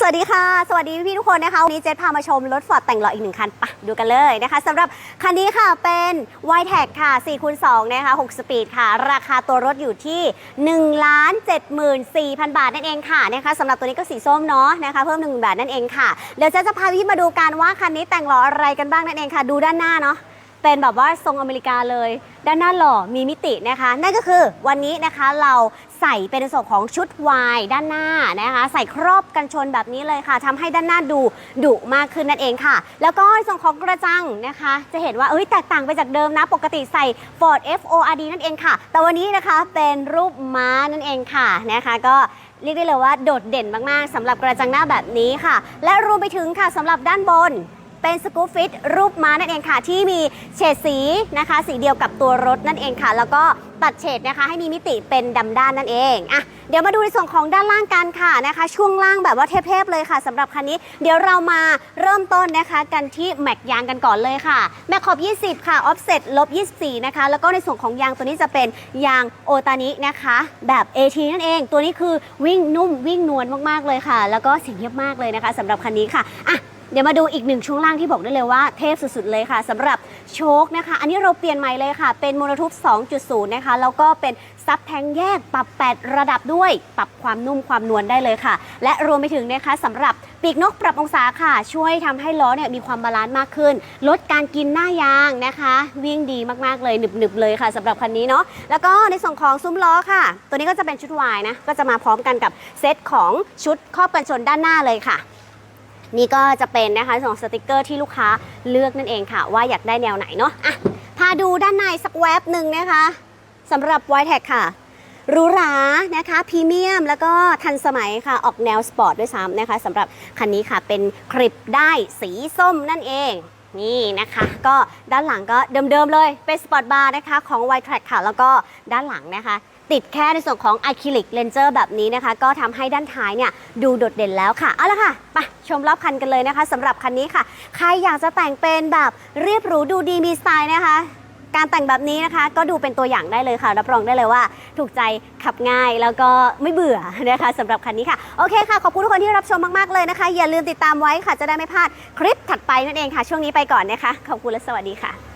สวัสดีค่ะ สวัสดีพี่ทุกคนนะคะวันนี้เจษพามาชมรถฟอร์ดแต่งหล่ออีกหนึ่งคันปะดูกันเลยนะคะสำหรับคันนี้ค่ะเป็น y t e c ค่ะ4คูณ2นะคะ6สปีดค่ะ ราคาตัวรถอยู่ที่1ล้าน74,000 บาทนั่นเองค่ะนะคะสำหรับตัวนี้ก็สีส้มเนาะนะคะเพิ่ม1บาทนั่นเองค่ะ เดี๋ยวเจษจะพาพี่มาดูกันว่าคันนี้แต่งหล่ออะไรกันบ้างนั่นเองค่ะ ดูด้านหน้าเนาะ เป็นแบบว่าทรงอเมริกาเลย ด้านหน้าหล่อมีมิตินะคะ นั่นก็คือวันนี้นะคะเราใส่เป็นส่วนของชุดวายด้านหน้านะคะ ใส่ครอบกันชนแบบนี้เลยค่ะทำให้ด้านหน้าดูดุมากขึ้นนั่นเองค่ะ แล้วก็ส่วนของกระจังนะคะ จะเห็นว่าเอ้ยแตกต่างไปจากเดิมนะ ปกติใส่ Ford F O R D นั่นเองค่ะ แต่วันนี้นะคะเป็นรูปม้านั่นเองค่ะนะคะก็เรียกได้เลยว่าโดดเด่นมากๆสำหรับกระจังหน้าแบบนี้ค่ะ และรวมไปถึงค่ะสำหรับด้านบน เป็นสกู๊ปฟิตรูปม้านั่นเองค่ะ ที่มีเฉดสีนะคะ สีเดียวกับตัวรถนั่นเองค่ะ แล้วก็ตัดเฉดนะคะ ให้มีมิติเป็นดำด้านนั่นเองอะเดี๋ยวมาดูในส่วนของด้านล่างกันค่ะนะคะ ช่วงล่างแบบว่าเทพๆเลยค่ะสำหรับคันนี้ เดี๋ยวเรามาเริ่มต้นนะคะ กันที่แม็กยางกันก่อนเลยค่ะแม็กขอบ 20 ค่ะออฟเซ็ตลบ 24 นะคะ แล้วก็ในส่วนของยางตัวนี้จะเป็นยางโอตานินะคะ แบบ AT นั่นเอง ตัวนี้คือวิ่งนุ่มวิ่งนวลมากๆเลยค่ะ แล้วก็เสียงเงียบมากเลยนะคะสำหรับคันนี้ค่ะอะ เดี๋ยวมาดูอีกหนึ่งช่วงล่างที่บอกได้เลยว่าเทพสุดๆเลยค่ะสำหรับโชคนะคะ อันนี้เราเปลี่ยนใหม่เลยค่ะ เป็นโมโนทูบ2.0 นะคะ แล้วก็เป็นซับแทงแยกปรับ 8 ระดับด้วย ปรับความนุ่มความนวลได้เลยค่ะ และรวมไปถึงนะคะสำหรับปีกนกปรับองศาค่ะ ช่วยทำให้ล้อเนี่ยมีความบาลานซ์มากขึ้น ลดการกินหน้ายางนะคะ วิ่งดีมากๆเลยหนึบๆเลยค่ะสำหรับคันนี้เนาะแล้วก็ในส่วนของซุ้มล้อค่ะ ตัวนี้ก็จะเป็นชุดวายนะก็จะมาพร้อมกันกับเซตของชุดครอบกันชนด้านหน้าเลยค่ะ นี่ก็จะเป็นนะคะสองสติกเกอร์ที่ลูกค้าเลือกนั่นเองค่ะ ว่าอยากได้แนวไหนเนาะอะพาดูด้านในสักแวบหนึ่งนะคะสำหรับ y t e c ค่ะหรูหรานะคะพรีเมียมแล้วก็ทันสมัยค่ะออกแนวสปอร์ตด้วยซ้ำนะคะสำหรับคันนี้ค่ะเป็นคลิปได้สีส้มนั่นเองนี่นะคะ ก็ด้านหลังก็เดิมๆเลยเป็นสปอร์ตบาร์นะคะของ y t r a c ค่ะ แล้วก็ด้านหลังนะคะ ติดแค่ในส่วนของอะคริลิกเลนเจอร์แบบนี้นะคะ ก็ทำให้ด้านท้ายเนี่ยดูโดดเด่นแล้วค่ะ เอาละค่ะไปชมรอบคันกันเลยนะคะสำหรับคันนี้ค่ะ ใครอยากจะแต่งเป็นแบบเรียบหรูดูดีมีสไตล์นะคะ การแต่งแบบนี้นะคะ ก็ดูเป็นตัวอย่างได้เลยค่ะ รับรองได้เลยว่า ถูกใจขับง่ายแล้วก็ไม่เบื่อนะคะสำหรับคันนี้ค่ะ โอเคค่ะ ขอบคุณทุกคนที่รับชมมากๆเลยนะคะ อย่าลืมติดตามไว้ค่ะ จะได้ไม่พลาดคลิปถัดไปนั่นเองค่ะ ช่วงนี้ไปก่อนนะคะ ขอบคุณและสวัสดีค่ะ